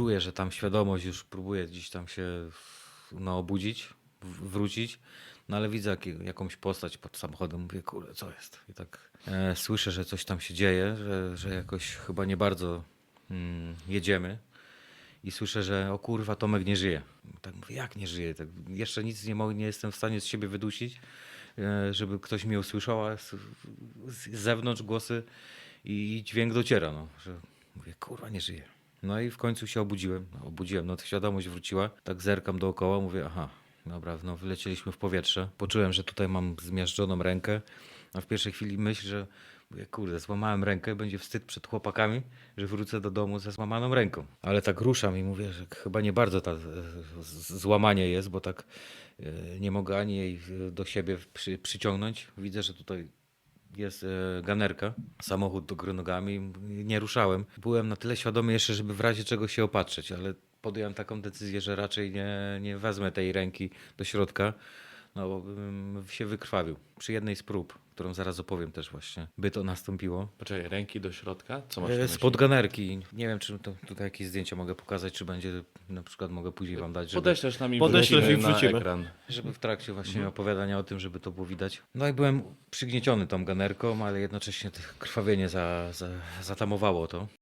czuję, że tam świadomość już próbuje gdzieś tam się no, obudzić, wrócić. No ale widzę jakie, jakąś postać pod samochodem, mówię, kurde, co jest? I tak e, słyszę, że coś tam się dzieje, że, że jakoś chyba nie bardzo mm, jedziemy. I słyszę, że o kurwa, Tomek nie żyje. Tak mówię, jak nie żyje? Tak, jeszcze nic nie, mogę, nie jestem w stanie z siebie wydusić, e, żeby ktoś mnie usłyszał, a z, z zewnątrz głosy i dźwięk dociera, no, że mówię, kurwa, nie żyje. No i w końcu się obudziłem, no, obudziłem, no to świadomość wróciła, tak zerkam dookoła, mówię, aha, dobra, no wylecieliśmy w powietrze, poczułem, że tutaj mam zmiażdżoną rękę, a w pierwszej chwili myśl, że mówię, kurde, złamałem rękę, będzie wstyd przed chłopakami, że wrócę do domu ze złamaną ręką. Ale tak ruszam i mówię, że chyba nie bardzo ta złamanie jest, bo tak e, nie mogę ani jej do siebie przy, przyciągnąć. Widzę, że tutaj jest e, ganerka, samochód do góry nogami, nie ruszałem. Byłem na tyle świadomy jeszcze, żeby w razie czego się opatrzyć, ale podjąłem taką decyzję, że raczej nie, nie wezmę tej ręki do środka, no się wykrwawił. Przy jednej z prób, którą zaraz opowiem też właśnie, by to nastąpiło. Poczekaj, ręki do środka? Co masz na E, myśli? Spod ganerki. Nie wiem, czy to, tutaj jakieś zdjęcia mogę pokazać, czy będzie, na przykład mogę później wam dać, żeby, Podeślesz nam i Podeślesz na wrzucimy. ekran. żeby w trakcie właśnie opowiadania o tym, żeby to było widać. No i byłem przygnieciony tą ganerką, ale jednocześnie krwawienie za, za, zatamowało to.